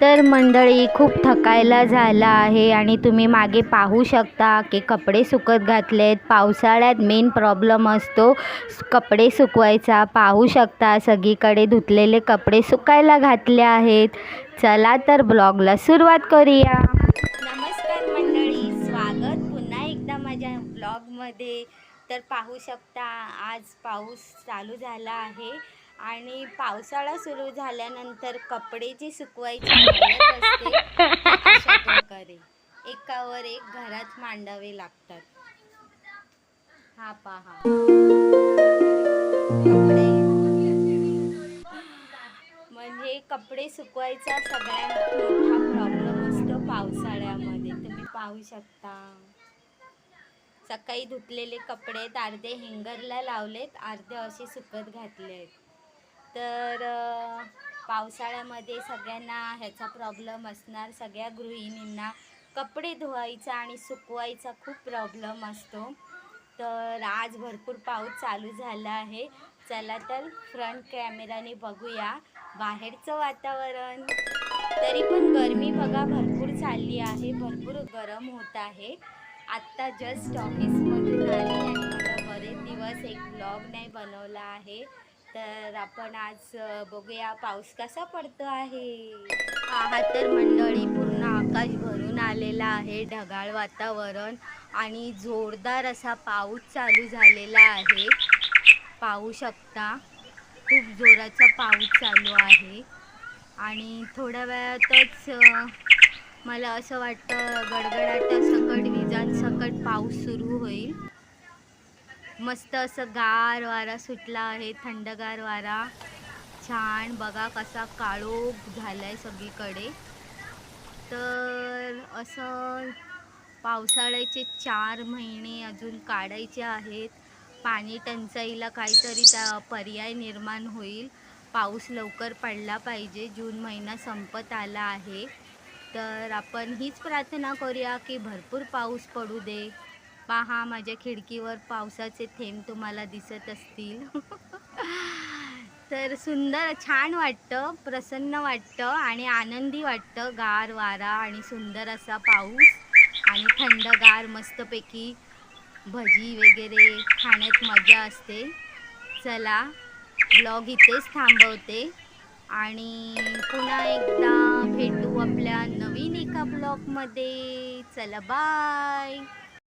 तर मंडळी खूप थकायला झाला आहे आणि तुम्ही मागे पाहू शकता की कपडे सुकत घातले आहेत पावसाळ्यात मेन प्रॉब्लेम असतो कपडे सुकवायचा. पाहू शकता सगळीकडे धुतलेले कपडे सुकायला घातले आहेत. चला तर ब्लॉगला सुरुवात करूया. नमस्कार मंडळी स्वागत. पुन्हा एकदा माझ्या ब्लॉगमध्ये. तर पाहू शकता आज पाऊस चालू झाला आहे. आणि पावसाळा सुरू झाल्यानंतर कपडे जे सुकवायची असते अशा प्रकारे एकावर एक घरात मांडावे लागतात. हा पहा. कपडे. म्हणजे कपडे सुकवायचा सगळ्यात मोठा प्रॉब्लेम असतो पावसाळ्यामध्ये. तुम्ही पाहू शकता. सकाळी धुतलेले कपडे आहेत, अर्धे हँगरला लावलेत अर्धे असे सुकत घातले आहेत तर पावसाळ्यामध्ये सगळ्यांना ह्याचा प्रॉब्लेम असणार. सगळ्या गृहिणींना कपडे धुवायचा आणि सुकवायचा खूप प्रॉब्लेम असतो. तर आज भरपूर पाऊस चालू झाला आहे. चला तर फ्रंट कॅमेराने बघूया बाहेरचं वातावरण. तरी पण गरमी बघा भरपूर चालली आहे. भरपूर गरम होत आहे. आत्ता जस्ट ऑफिसमधून आली आणि मला बरेच दिवस एक ब्लॉग नाही बनवला आहे. तर आपण आज बघूया पाऊस कसा पडतो आहे. हा तर मंडळी पूर्ण आकाश भरून आलेला आहे ढगाळ वातावरण आणि जोरदार असा पाऊस चालू झालेला आहे. पाहू शकता खूप जोराचा पाऊस चालू आहे. आणि थोड्या वेळातच मला असं वाटतं गडगडाटासकट विजांसकट पाऊस सुरू होईल. मस्त असं गार वारा सुटला आहे थंडगार वारा. छान बघा कसा काळोख आहे सगळीकडे. तर असं पावसाळ्याचे चार महिने अजून काढायचे आहेत. पाणी टंचाईला काहीतरी त्या पर्याय निर्माण होईल. पाऊस लवकर पडला पाहिजे जून महिना संपत आला आहे. तर आपण हीच प्रार्थना करूया की भरपूर पाऊस पडू दे. पहा माझ्या खिडकीवर पावसाचे थेंब तुम्हाला दिसत असतील. तर सुंदर छान वाटतं प्रसन्न वाटतं आणि आनंदी वाटतं. गार वारा आणि सुंदर असा पाऊस आणि थंडगार मस्तपैकी भजी वगैरे खाण्यात मजा असते. चला ब्लॉग इथेच थांबवते आणि पुन्हा एकदा भेटू आपल्या नवीन एका ब्लॉगमध्ये. चला बाय!